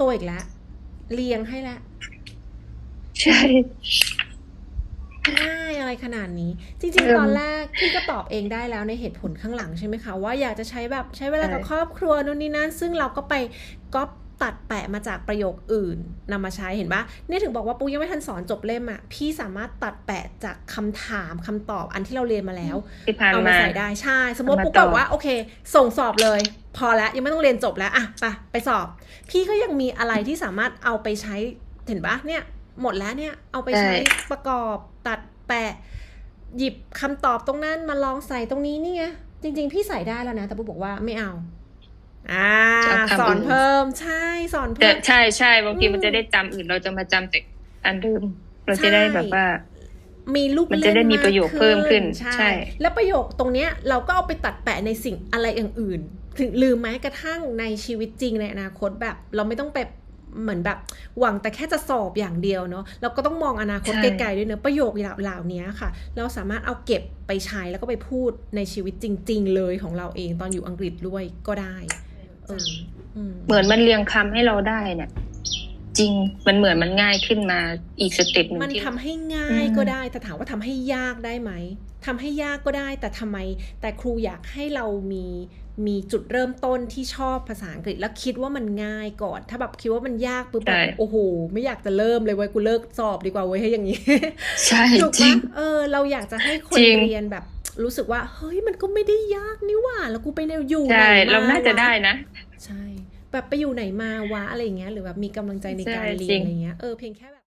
ตัวอีกแล้วเรียงให้แล้วใช่ ง่ายอะไรขนาดนี้ จริงเอิ่ๆมตอนแรกพี่ก็ตอบเองได้แล้วในเหตุผลข้างหลังใช่ไหมคะ ว่าอยากจะใช้แบบใช้เวลากับใช่ครอบครัวนู่นนี่นั่นซึ่งเราก็ไปก๊อป ตัดแปะมาจากประโยคอื่นนำมาใช้เห็นปะเนี่ยถึงบอกว่าปูยังไม่ทันสอนจบเล่มอะพี่สามารถตัดแปะจากคำถามคำตอบอันที่เราเรียนมาแล้วที่ผ่านเอามามาใส่ได้ใช่ สมมติเอามาปุ๊กต่บออกว่าโอเค ส่งสอบเลย พอแล้วยังไม่ต้องเรียนจบแล้วอะไปไปสอบ พี่ก็ยังมีอะไรที่สามารถเอาไปใช้เห็นปะเนี่ย หมดแล้วเนี่ยเอาไปใช้ประกอบตัดแปะ หยิบคำตอบตรงนั้นมาลองใส่ตรงนี้นี่ไงจริง ๆ พี่ใส่ได้แล้วนะ แต่ปุ๊กบอกว่าไม่เอา อ่าจะเอาคำสอนอื่นเพิ่มใช่สอนแต่เพิ่มใช่ใช่บางทีอืมมันจะได้จำอื่นเราจะมาจำแต่อันเดิมเราจะได้แบบว่า มีลูกมันจะได้เล่มีประโยคเพิ่มขึ้นใช่ใช่ แล้วประโยคตรงเนี้ยเราก็เอาไปตัดแปะในสิ่งอะไรอย่างอื่นถึงลืมแม้กระทั่งในชีวิตจริงในอนาคตแบบ เราไม่ต้องไปเหมือนแบบหวังแต่แค่จะสอบอย่างเดียวเนาะเราก็ต้องมองอนาคตใช่ไกลๆด้วยเนอะประโยคเหล่านี้ค่ะ เราสามารถเอาเก็บไปใช้แล้วก็ไปพูดในชีวิตจริง ๆ เลยของเราเองตอนอยู่อังกฤษด้วยก็ได้ เอออืมเหมือนมันเรียงคำให้เราได้เนี่ยจริงมันเหมือนมันง่ายขึ้นมาอีกสเต็ปหนึ่งมันที่ทำให้ง่ายอืมก็ได้แต่ถามว่าทำให้ยากได้ไหมทำให้ยากก็ได้แต่ทำไม แต่ครูอยากให้เรามีมีจุดเริ่มต้นที่ชอบภาษาอังกฤษแล้วคิดว่ามันง่ายก่อน ถ้าแบบคิดว่ามันยากปุ๊บแบบโอ้โห ไม่อยากจะเริ่มเลยเว้ยกูเลิกสอบดีกว่าเว้ยให้อย่างนี้ใช่ถูกจริปะงเออ เราอยากจะให้คนจริงเรียนแบบ รู้สึกว่า เฮ้ยมันก็ไม่ได้ยากนี่หว่า แล้วกูไปเนี่ยอยู่ไหนใช่มาเราน่าจะวได้นะ ใช่ แบบไปอยู่ไหนมาวะอะไรอย่างเงี้ยหรือแบบมีกำลังใจในการใช่เรีจริยนงอะไรเงี้ยเออเพียงแค่แบบ